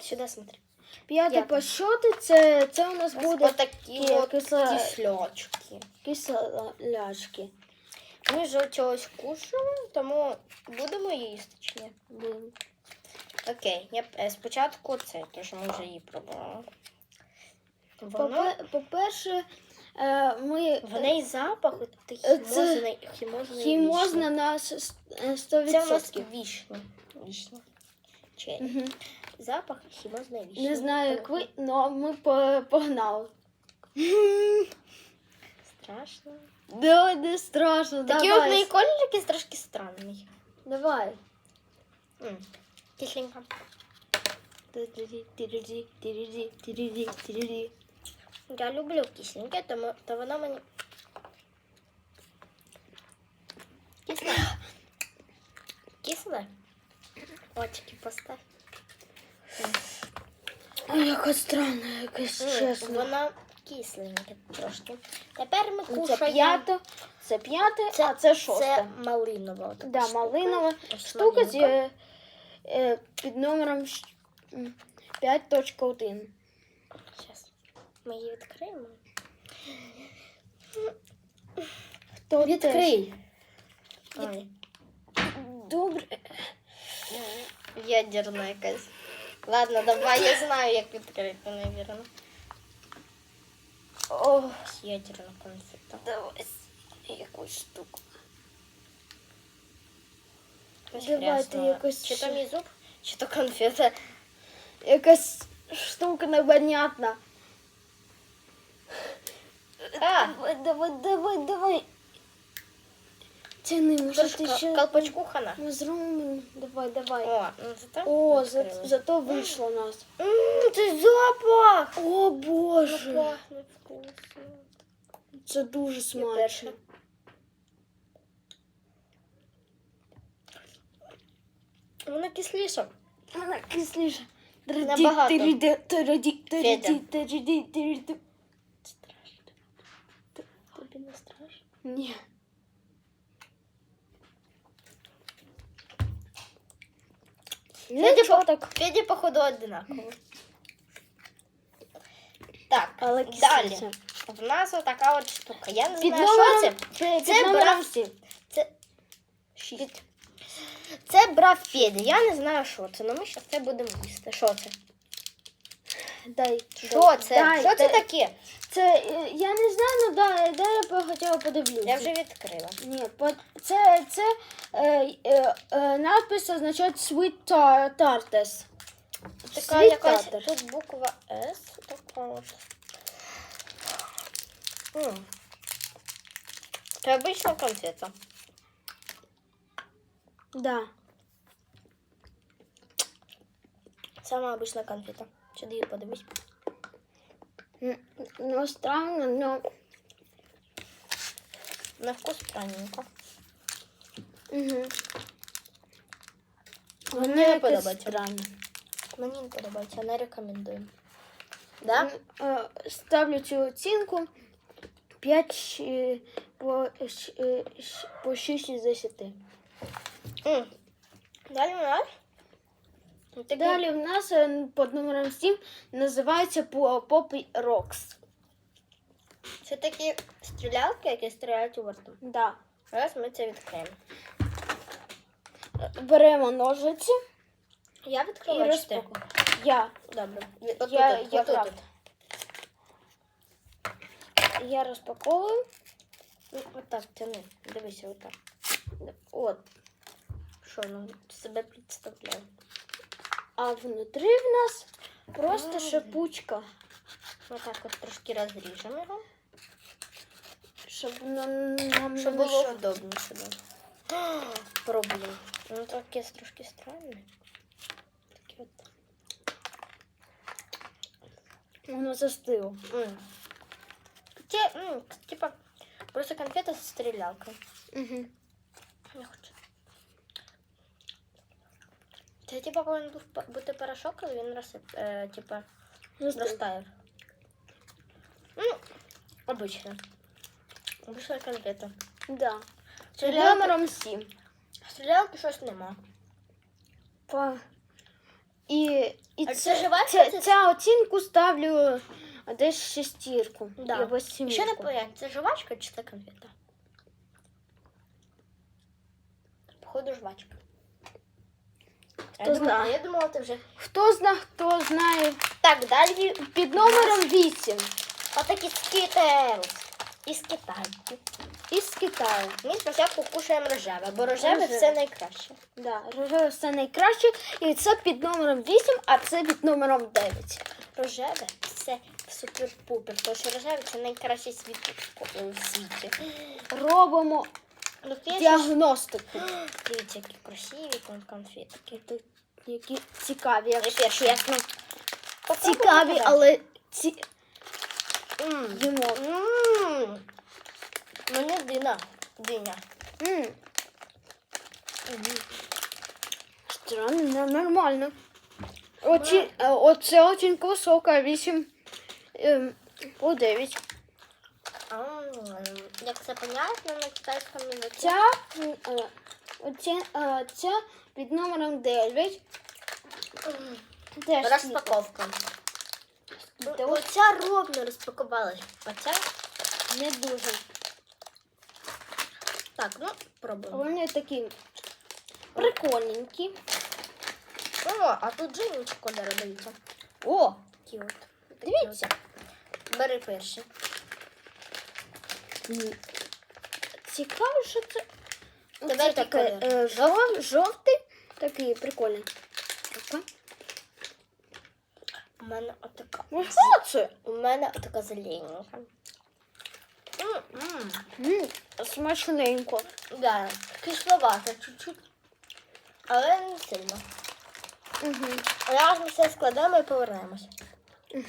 счет. Сюди смотри. П'яте П'яте. по счету, це, це у нас буде такі такі от кисла- кислячки. кислячки. Ми вже чогось кушали, тому будемо їсти чи ні? Будемо. Окей, я е, спочатку це, тому що ми вже її пробували. Воно, Попе- По-перше, е, ми в неї запах от такий Е, це хімозний, хімозний хімозна на с- е, 100%. Це у нас вішня. Вішня. Черрі. Мгм. Запах хімозної вішні. Не знаю, як ви, але ми по- погнали. Страшно. Да, не страшно, Такий от давай. неї колір якийсь трошки странний. Давай. М, Кисленька. Тирidi, тирidi, тирidi, тирidi, тирidi. Я люблю кисленьке, тому то воно мені. Кисле. Кисле? Очки поставь. Ой, яка странна, якась чесно. Воно кисленьке трошки. Тепер ми Це кушаємо. п'яте, це п'яте, а це шосте. Це малинова. така Да, штука. малинова Ось штука з, малинка. е, е, під номером щ- м, 5.1. Щас. Ми її відкриємо. Хто Ой. Добре. ядерна якась. Ладно, давай, я знаю, як відкрити, навірно. О, Ядерна конфета. давай с- якусь штуку. Якось Давайте хряснула. якось Чи то ще. мій зуб, чи то конфета. Якась штука непонятна. А, Давай, давай, давай, давай. Тяни, може ти трошки ще колпачку хана. ми зробимо. Давай, давай. О, ну зато О, за, відкрили. зато вийшло у нас. М, Це запах! О, Боже. Пахне вкусно. Це дуже Я смачно. перша. Вона кисліша. Вона кисліша. Набагато. Тириди, тириди, тириди, Федя. тириди, тириди. Страшно. Тобі не страшно? Ні. Федя, Нічого по... так. Федя, походу, одинаково. Так, Але далі. кисліша. В нас отака от штука. Я не Під знаю, що це. номером, під Це номером брав-. Це шість. Це брав Федя. Я не знаю, що це, але ми зараз це будемо їсти. Що це? Дай. Що дай, це? дай, що це дай. таке? Це, е, я не знаю, ну дай, дай я б хотіла подивлюся. Я вже відкрила. Ні, по- це, це е, е, е, надпис означає Sweet tar- Tartars. Така Sweet якась tartar. тут буква С. Така от. М. Це обична конфета. Да. Сама обична конфета. Сюди подивись. Ну, странно, но... На вкус правильненько. Угу. Мені не подобається. Странно. Мені не подобається, не рекомендую. Да? Е, Ставлю цю оцінку 5 е, по, е, по 6 із 10. М. Далі у нас. Такі... Далі в нас е, під номером 7 називається Poppy Rocks. Це такі стрілялки, які стріляють у варту. Да. Зараз ми це відкриємо. Е, Беремо ножиці Я відкрила? Я. Добре. Отут, Я- от, я правда. от. Я розпаковую. Ну, отак, тяни. Дивися, отак. От. Що ну, себе представляє? А внутрі в нас просто Ай. шипучка, Отак от трошки розріжемо його, щоб нам, нам щоб не було мешало. вдобніше. Да. Пробуємо. Ну таке трошки странне. Таке от. Воно застило. М. Те, м, типа, просто конфета з стрілялкою. Угу. Не хочу. Це типа повинен був бути порошок, але він розсип, е, типа, розтаяв. Ну, обычно. Обычна конфета. Да. Під Стрілялки, номером 7. стрілялки щось нема. По... І, і А це, жвачка, це, це- ця оцінку ставлю десь шестірку. Да. Або І Ще не сімірку. понятно, це жвачка чи це конфета? Походу жвачка. Хто я думала, я думала, ти вже. Хто зна, хто знає. Так, далі Під номером 8 отакі скітлс. Із Китаю. із Китаю. Ми спочатку кушаємо рожеве, бо рожеве Рожеве. все найкраще. Да, рожеве все найкраще. І це під номером 8, а це під номером 9. Рожеве все супер-пупер, тому що рожеве це найкраще світ у світі. Робимо. Діагностику. Дивіться, які красиві кон- конфетки. Тут Які цікаві, Я якщо чесно. Цікаві, але ці... М. Мені диня. Диня. Странно, нормально. Оці, е, оце оцінка висока, 8 ем, по 9. Як це понятно на китайському язикі? Ця, е, оці, е, ця під номером 9. Теж Розпаковка. Та Оця ровно розпакувалась. Оця не дуже. так, ну пробуємо. Вони такі прикольненькі. О, а тут же інші кольори даються. О, Такі от. дивіться. Бери перший. М, Цікаво, що це. Давай Це який таке е, жов- жовтий, такий прикольний. Така. У мене отака. Ну що це? У мене отака зелененька. М, м. М, Смачненько. Да, кисловата чуть-чуть. Але не сильно. Угу. Зараз ми все складемо і повернемось. Угу.